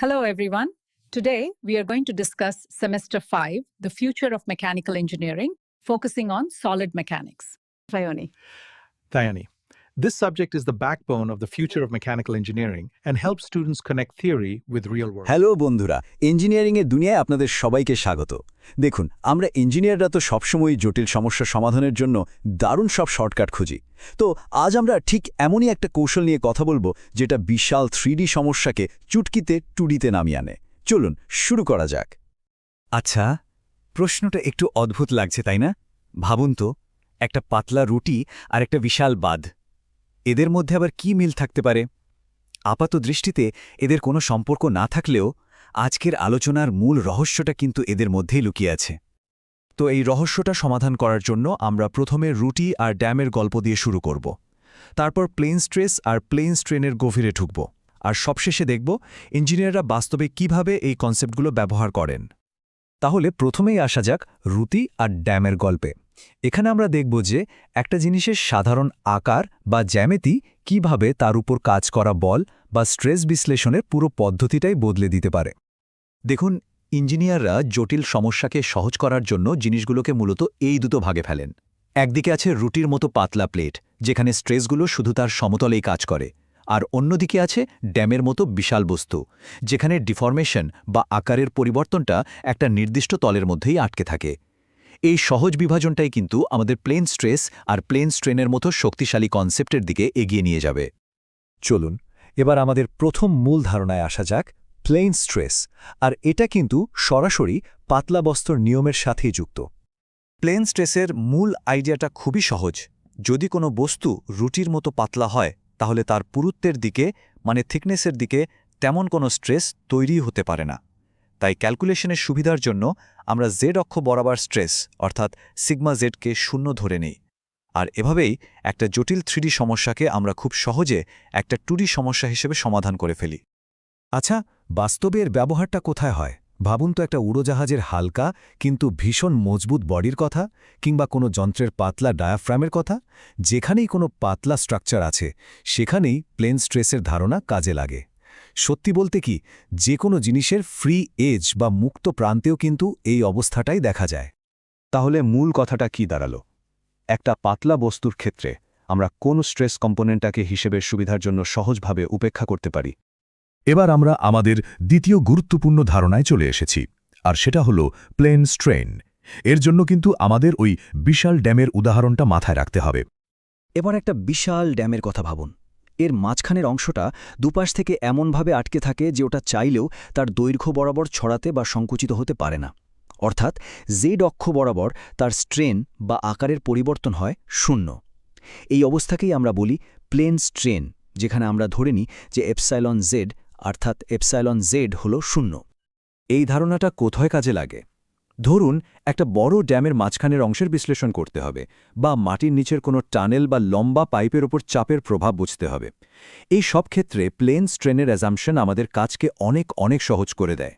Hello, everyone. Today, we are going to discuss Semester 5, the future of mechanical engineering, focusing on solid mechanics. Fayoni. Thayani. This subject is the backbone of the future of mechanical engineering and helps students connect theory with real world. Hello বন্ধুরা। ইঞ্জিনিয়ারিংয়ের দুনিয়ায় আপনাদের সবাইকে স্বাগত। দেখুন, আমরা ইঞ্জিনিয়াররা তো সবসময় জটিল সমস্যা সমাধানের জন্য দারুণ সব শর্টকাট খুঁজি। তো, আজ আমরা ঠিক এমনই একটা কৌশল নিয়ে কথা বলব, যেটা বিশাল থ্রিডি সমস্যাকে চুটকিতে টুডিতে নামিয়ে আনে। চলুন, শুরু করা যাক। আচ্ছা প্রশ্নটা একটু অদ্ভুত লাগছে, তাই না? ভাবুন তো, একটা পাতলা রুটি আর একটা বিশাল বাঁধ। এদের মধ্যে আবার কি মিল থাকতে পারে? আপাত দৃষ্টিতে এদের কোনো সম্পর্ক না থাকলেও আজকের আলোচনার মূল রহস্যটা কিন্তু এদের মধ্যেই লুকিয়ে আছে। তো এই রহস্যটা সমাধান করার জন্য আমরা প্রথমে রুটি আর ড্যামের গল্প দিয়ে শুরু করব। তারপর প্লেন স্ট্রেস আর প্লেন স্ট্রেনের গভীরে ঢুকব। আর সবশেষে দেখব ইঞ্জিনিয়াররা বাস্তবে কীভাবে এই কনসেপ্টগুলো ব্যবহার করেন। তাহলে প্রথমেই আসা যাক রুটি আর ড্যামের গল্পে। এখানে আমরা দেখব যে একটা জিনিসের সাধারণ আকার বা জ্যামিতি কীভাবে তার উপর কাজ করা বল বা স্ট্রেস বিশ্লেষণের পুরো পদ্ধতিটাই বদলে দিতে পারে। দেখুন, ইঞ্জিনিয়াররা জটিল সমস্যাকে সহজ করার জন্য জিনিসগুলোকে মূলত এই দুটো ভাগে ফেলেন। একদিকে আছে রুটির মতো পাতলা প্লেট, যেখানে স্ট্রেসগুলো শুধু তার সমতলেই কাজ করে। আর অন্যদিকে আছে ড্যামের মতো বিশাল বস্তু, যেখানে ডিফরমেশন বা আকারের পরিবর্তনটা একটা নির্দিষ্ট তলের মধ্যেই আটকে থাকে। এই সহজ বিভাজনটাই কিন্তু আমাদের প্লেন স্ট্রেস আর প্লেন স্ট্রেনের মতো শক্তিশালী কনসেপ্টের দিকে এগিয়ে নিয়ে যাবে। চলুন, এবার আমাদের প্রথম মূল ধারণায় আসা যাক, প্লেন স্ট্রেস, আর এটা কিন্তু সরাসরি পাতলা বস্তর নিয়মের সাথেই যুক্ত। প্লেন স্ট্রেসের মূল আইডিয়াটা খুবই সহজ। যদি কোনো বস্তু রুটির মতো পাতলা হয় তাহলে তার পুরুত্বের দিকে মানে থিকনেসের দিকে, তেমন কোনো স্ট্রেস তৈরি হতে পারে না। তাই ক্যালকুলেশনের সুবিধার জন্য আমরা জেড অক্ষ বরাবর স্ট্রেস অর্থাৎ সিগমা জেডকে শূন্য ধরে নেই। আর এভাবেই একটা জটিল থ্রিডি সমস্যাকে আমরা খুব সহজে একটা টুডি সমস্যা হিসেবে সমাধান করে ফেলি। আচ্ছা বাস্তবে এর ব্যবহারটা কোথায় হয়? ভাবুন তো একটা উড়োজাহাজের হালকা, কিন্তু ভীষণ মজবুত বডির কথা, কিংবা কোনো যন্ত্রের পাতলা ডায়াফ্রামের কথা, যেখানেই কোনো পাতলা স্ট্রাকচার আছে, সেখানেই প্লেন স্ট্রেসের ধারণা কাজে লাগে। সত্যি বলতে কি, যে কোনো জিনিসের ফ্রি এজ বা মুক্ত প্রান্তেও কিন্তু এই অবস্থাটাই দেখা যায়। তাহলে মূল কথাটা কি দাঁড়াল? একটা পাতলা বস্তুর ক্ষেত্রে আমরা কোন স্ট্রেস কম্পোনেন্টটাকে হিসেবে সুবিধার জন্য সহজভাবে উপেক্ষা করতে পারি? এবার আমরা আমাদের দ্বিতীয় গুরুত্বপূর্ণ ধারণায় চলে এসেছি, আর সেটা হলো প্লেন স্ট্রেন এর জন্য কিন্তু আমাদের ওই বিশাল ড্যামের উদাহরণটা মাথায় রাখতে হবে। এবার একটা বিশাল ড্যামের কথা ভাবুন। এর মাঝখানের অংশটা দুপাশ থেকে এমনভাবে আটকে থাকে যে ওটা চাইলেও তার দৈর্ঘ্য বরাবর ছড়াতে বা সংকুচিত হতে পারে না। অর্থাৎ জেড অক্ষ বরাবর তার স্ট্রেন বা আকারের পরিবর্তন হয় শূন্য। এই অবস্থাকেই আমরা বলি প্লেন স্ট্রেন যেখানে আমরা ধরে নিই যে এপসাইলন জেড অর্থাৎ এপসাইলন জেড হল শূন্য। এই ধারণাটা কোথায় কাজে লাগে? ধরুন, একটা বড় ড্যামের মাঝখানের অংশের বিশ্লেষণ করতে হবে, বা মাটির নিচের কোনো টানেল বা লম্বা পাইপের ওপর চাপের প্রভাব বুঝতে হবে। এই সব ক্ষেত্রে প্লেন স্ট্রেনের অ্যাজামশন আমাদের কাজকে অনেক অনেক সহজ করে দেয়।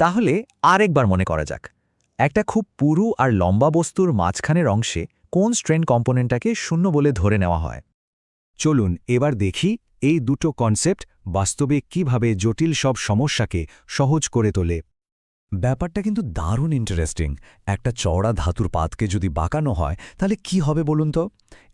তাহলে আরেকবার মনে করা যাক, একটা খুব পুরু আর লম্বা বস্তুর মাঝখানের অংশে কোন স্ট্রেন কম্পোনেন্টটাকে শূন্য বলে ধরে নেওয়া হয়? চলুন এবার দেখি এই দুটো কনসেপ্ট বাস্তবে কীভাবে জটিল সব সমস্যাকে সহজ করে তোলে। ব্যাপারটা কিন্তু দারুণ ইন্টারেস্টিং একটা চওড়া ধাতুর পাতকে যদি বাঁকানো হয়, তাহলে কি হবে বলুন তো?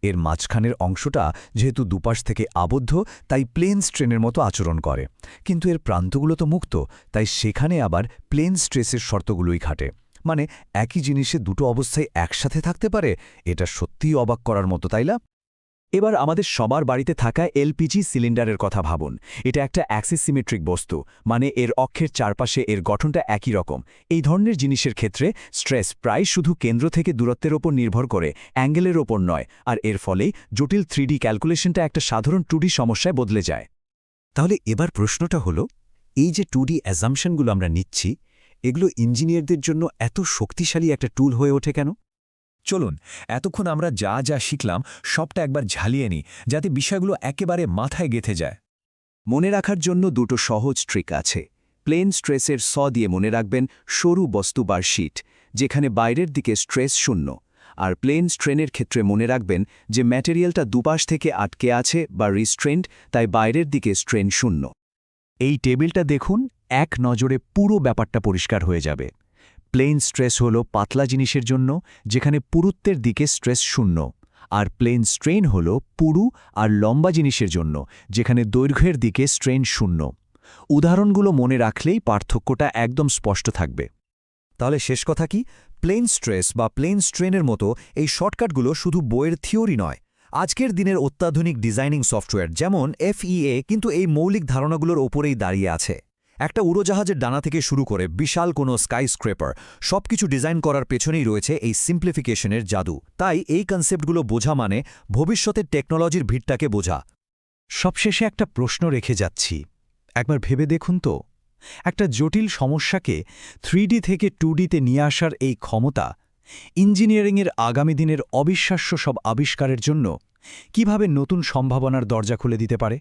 এর মাঝখানের অংশটা যেহেতু দুপাশ থেকে আবদ্ধ, তাই প্লেন স্ট্রেনের মতো আচরণ করে। কিন্তু এর প্রান্তগুলো তো মুক্ত, তাই সেখানে আবার প্লেন স্ট্রেসের শর্তগুলোই খাটে। মানে একই জিনিসে দুটো অবস্থায় একসাথে থাকতে পারে, এটা সত্যিই অবাক করার মতো তাইলা এবার আমাদের সবার বাড়িতে থাকা এলপিজি সিলিন্ডারের কথা ভাবুন। এটা একটা অ্যাক্সিস সিমেট্রিক বস্তু মানে এর অক্ষের চারপাশে এর গঠনটা একই রকম। এই ধরনের জিনিসের ক্ষেত্রে স্ট্রেস প্রায় শুধু কেন্দ্র থেকে দূরত্বের ওপর নির্ভর করে, অ্যাঙ্গেলের ওপর নয়, আর এর ফলে জটিল থ্রিডি ক্যালকুলেশনটা একটা সাধারণ টুডি সমস্যায় বদলে যায়। তাহলে এবার প্রশ্নটা হলো, এই যে টুডি অ্যাজামশনগুলো আমরা নিচ্ছি, এগুলো ইঞ্জিনিয়ারদের জন্য এত শক্তিশালী একটা টুল হয়ে ওঠে কেন? চলুন, এতক্ষণ আমরা যা যা শিখলাম সবটা একবার ঝালিয়ে নিই, যাতে বিষয়গুলো একেবারে মাথায় গেথে যায়। মনে রাখার জন্য দুটো সহজ ট্রিক আছে। প্লেন স্ট্রেসের স দিয়ে মনে রাখবেন সরু বস্তু বার শিট, যেখানে বাইরের দিকে স্ট্রেস শূন্য, আর প্লেন স্ট্রেনের ক্ষেত্রে মনে রাখবেন যে ম্যাটেরিয়ালটা দুপাশ থেকে আটকে আছে বা রিস্ট্রেন্ড তাই বাইরের দিকে স্ট্রেন শূন্য। এই টেবিলটা দেখুন, এক নজরে পুরো ব্যাপারটা পরিষ্কার হয়ে যাবে। প্লেন স্ট্রেস হল পাতলা জিনিসের জন্য, যেখানে পুরুত্বের দিকে স্ট্রেস শূন্য। আর প্লেন স্ট্রেন হল পুরু আর লম্বা জিনিসের জন্য, যেখানে দৈর্ঘ্যের দিকে স্ট্রেন শূন্য। উদাহরণগুলো মনে রাখলেই পার্থক্যটা একদম স্পষ্ট থাকবে। তাহলে শেষ কথা কি? প্লেন স্ট্রেস বা প্লেন স্ট্রেনের মতো এই শর্টকাটগুলো শুধু বইয়ের থিওরি নয়। আজকের দিনের অত্যাধুনিক ডিজাইনিং সফটওয়্যার যেমন এফইএ কিন্তু এই মৌলিক ধারণাগুলোর ওপরেই দাঁড়িয়ে আছে। একটা উড়োজাহাজের ডানা থেকে শুরু করে বিশাল কোনো স্কাই স্ক্রেপার সবকিছু ডিজাইন করার পেছনেই রয়েছে এই সিম্পলিফিকেশনের জাদু। তাই এই কনসেপ্টগুলো বোঝা মানে ভবিষ্যতের টেকনোলজির ভিড়টাকে বোঝা। সবশেষে একটা প্রশ্ন রেখে যাচ্ছি। একবার ভেবে দেখুন তো। একটা জটিল সমস্যাকে থ্রিডি থেকে টু টুডিতে নিয়ে আসার এই ক্ষমতা, ইঞ্জিনিয়ারিংয়ের আগামী দিনের অবিশ্বাস্য সব আবিষ্কারের জন্য কীভাবে নতুন সম্ভাবনার দরজা খুলে দিতে পারে?